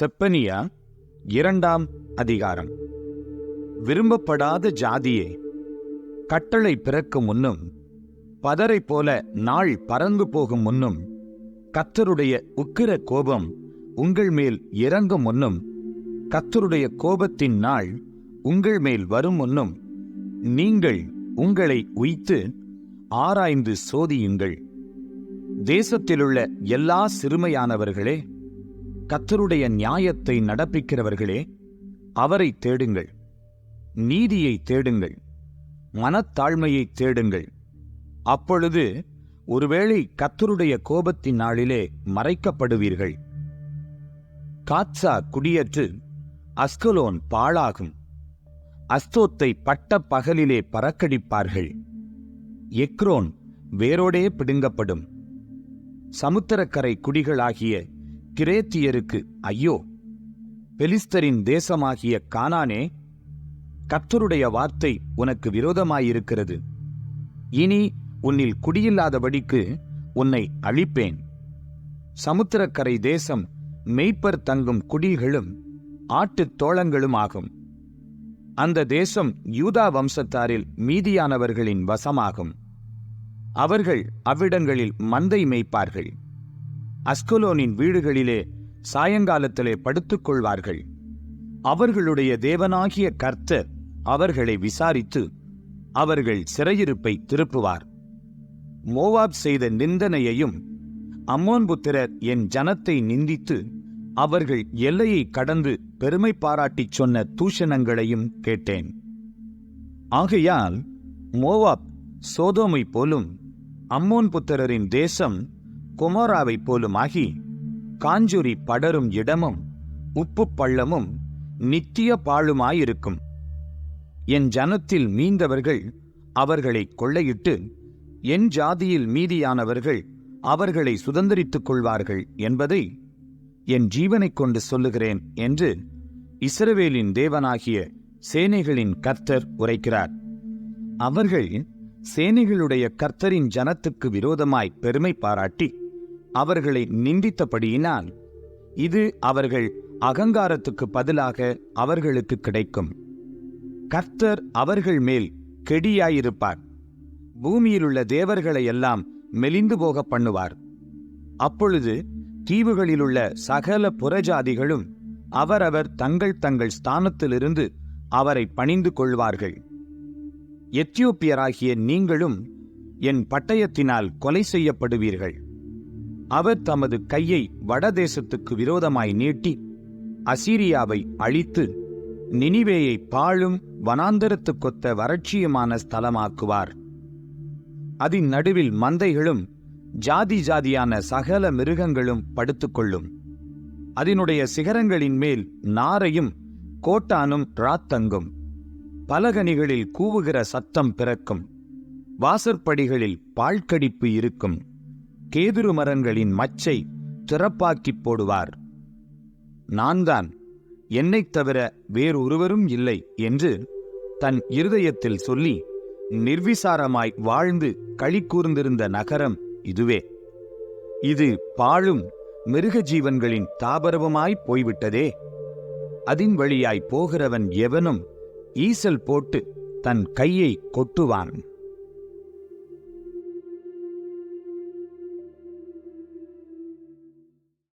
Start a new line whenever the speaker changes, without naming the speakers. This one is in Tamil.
செப்பனியா இரண்டாம் அதிகாரம். விரும்பப்படாத ஜாதியே கட்டளை பிறக்கும் முன்னும் பதரை போல நாள் பறந்து போகும் முன்னும் கத்தருடைய உக்கிர கோபம் உங்கள் மேல் இறங்கும் முன்னும் கத்தருடைய கோபத்தின் நாள் உங்கள் மேல் வரும் முன்னும் நீங்கள் உங்களை உய்த்து ஆராய்ந்து சோதியுங்கள். தேசத்திலுள்ள எல்லா சிறுமையானவர்களே கத்தருடைய நியாயத்தை நடப்பிக்கிறவர்களே அவரை தேடுங்கள். நீதியை தேடுங்கள். மனத்தாழ்மையை தேடுங்கள். அப்பொழுது ஒருவேளை கத்தருடைய கோபத்தின் நாளிலே மறைக்கப்படுவீர்கள். காட்சா குடியற்று அஸ்கலோன் பாழாகும். அஸ்தோத்தை பட்ட பகலிலே பறக்கடிப்பார்கள். எக்ரோன் வேரோடே பிடுங்கப்படும். சமுத்திரக்கரை குடிகளாகிய கிரேத்தியருக்கு ஐயோ பெலிஸ்தரின் தேசமாகிய கானானே கர்த்தருடைய வார்த்தை உனக்கு விரோதமாயிருக்கிறது. இனி உன்னில் குடியில்லாதபடிக்கு உன்னை அழிப்பேன். சமுத்திரக்கரை தேசம் மெய்ப்பர் தங்கும் குடிகளும் ஆட்டுத் தோளங்களும் ஆகும். அந்த தேசம் யூதா வம்சத்தாரில் மீதியானவர்களின் வசமாகும். அவர்கள் அவ்விடங்களில் மந்தை மேய்ப்பார்கள். அஸ்கலோனின் வீடுகளிலே சாயங்காலத்திலே படுத்துக் கொள்வார்கள் அவர்களுடைய தேவனாகிய கர்த்தர் அவர்களை விசாரித்து அவர்கள் சிறையிருப்பை திருப்புவார். மோவாப் செய்த நிந்தனையையும் அம்மோன் புத்திரர் என் ஜனத்தை நிந்தித்து அவர்கள் எல்லையை கடந்து பெருமை பாராட்டிச் சொன்ன தூஷணங்களையும் கேட்டேன். ஆகையால் மோவாப் சோதோமை போலும் அம்மோன் புத்திரரின் தேசம் குமோராவைப் போலுமாகி காஞ்சுரி படரும் இடமும் உப்பு பள்ளமும் நித்திய பாழுமாயிருக்கும். என் ஜனத்தில் மீந்தவர்கள் அவர்களை கொள்ளையிட்டு என் ஜாதியில் மீதியானவர்கள் அவர்களை சுதந்தரித்துக் கொள்வார்கள் என்பதை என் ஜீவனைக் கொண்டு சொல்லுகிறேன் என்று இஸ்ரவேலின் தேவனாகிய சேனைகளின் கர்த்தர் உரைக்கிறார். அவர்கள் சேனைகளுடைய கர்த்தரின் ஜனத்துக்கு விரோதமாய் பெருமை பாராட்டி அவர்களை நிந்தித்தபடியினால் இது அவர்கள் அகங்காரத்துக்கு பதிலாக அவர்களுக்கு கிடைக்கும். கர்த்தர் அவர்கள் மேல் கெடியாயிருப்பார். பூமியிலுள்ள தேவர்களை எல்லாம் மெலிந்து போக பண்ணுவார். அப்பொழுது தீவுகளிலுள்ள சகல புறஜாதிகளும் அவரவர் தங்கள் தங்கள் ஸ்தானத்திலிருந்து அவரை பணிந்து கொள்வார்கள். எத்தியோப்பியராகிய நீங்களும் என் பட்டயத்தினால் கொலை செய்யப்படுவீர்கள். அவர் தமது கையை வடதேசத்துக்கு விரோதமாய் நீட்டி அசீரியாவை அழித்து நினிவேயை பாழும் வனாந்தரத்துக்கொத்த வறட்சியுமான ஸ்தலமாக்குவார். அதன் நடுவில் மந்தைகளும் ஜாதி ஜாதியான சகல மிருகங்களும் படுத்துக்கொள்ளும். அதனுடைய சிகரங்களின் மேல் நாரையும் கோட்டானும் ராத்தங்கும் பலகனிகளில் கூவுகிற சத்தம் பிறக்கும். வாசற்படிகளில் பாழ்கடிப்பு இருக்கும். கேதுரு மரங்களின் மச்சை திறப்பாக்கிப் போடுவார். நான்தான் என்னைத் தவிர வேறொருவரும் இல்லை என்று தன் இருதயத்தில் சொல்லி நிர்விசாரமாய் வாழ்ந்து களி கூர்ந்திருந்த நகரம் இதுவே. இது பாழும் மிருக ஜீவன்களின் தாபரவமாய் போய்விட்டதே. அதின் வழியாய் போகிறவன் எவனும் ஈசல் போட்டு தன் கையை கொட்டுவான்.